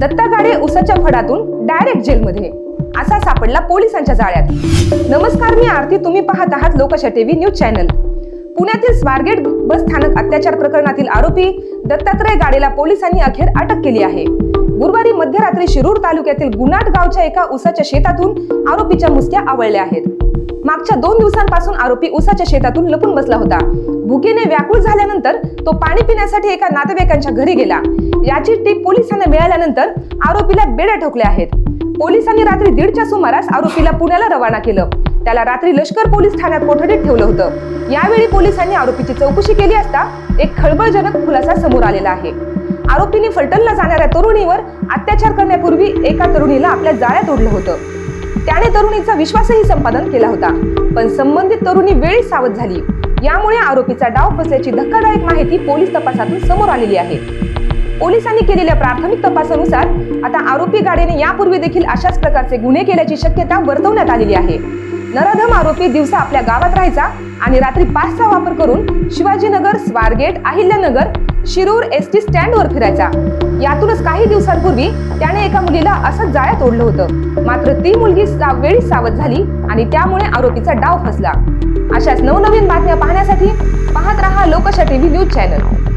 दत्ता गाडे उसाच्या फडातून डायरेक्ट जेलमध्ये. असा सापडला पोलिसांच्या जाळ्यात. नमस्कार मी आरती. तुम्ही पाहत आहात लोकशा टीव्ही न्यूज चॅनल. पुण्यातील स्वारगेट बस स्थानक अत्याचार प्रकरणातील आरोपी दत्तात्रय गाडेला पोलिसांनी अखेर अटक केली आहे. गुरुवारी मध्यरात्री शिरूर तालुक्यातील गुनाट गावच्या एका उसाच्या शेतातून आरोपीच्या मुसक्या आवळल्या आहेत. मागच्या दोन दिवसांपासून आरोपी उसाच्या शेतातून लपून बसला होता. भुकेने व्याकुळ झाल्यानंतर तो पाणी पिण्यासाठी एका नातेवाईकांच्या घरी गेला. याची टीप पोलिसांना मिळाल्यानंतर आरोपीला बेड्या ठोकल्या आहेत. पोलिसांनी रात्री दीडच्या सुमारास आरोपीला पुण्याला रवाना केलं. त्याला रात्री लष्कर पोलीस ठाण्यात कोठडीत ठेवलं होतं. यावेळी पोलिसांनी आरोपीची चौकशी केली असता एक खळबळजनक खुलासा समोर आलेला आहे. आरोपीने फलटणला जाणाऱ्या तरुणीवर अत्याचार करण्यापूर्वी एका तरुणीला आपल्या जाळ्यात ओढलं होतं. त्याने तरुणीचा विश्वासही संपादन केला होता पण संबंधित तरुणी वेळी सावध झाली. यामुळे आरोपीचा डाव फसल्याची धक्कादायक माहिती पोलीस तपासातून समोर आलेली आहे. पोलिसांनी केलेल्या प्राथमिक तपासानुसार आता आरोपी गाडीने यापूर्वी देखील अशाच प्रकारचे गुन्हे केल्याची शक्यता वर्तवण्यात आलेली आहे. नराधम आरोपी दिवसा आपल्या गावात राहायचा आणि रात्री पाचचा वापर करून शिवाजीनगर स्वारगेट अहिल्यानगर शिरूर एस टी स्टँडवर फिरायचा. यातूनच काही दिवसांपूर्वी त्याने एका मुलीला असंच जाळ्यात ओढलं होतं. मात्र ती मुलगी सा- सावध झाली आणि त्यामुळे आरोपीचा डाव फसला. अशाच नवनवीन बातम्या पाहण्यासाठी पाहत रहा लोकशा टीव्ही न्यूज चॅनल.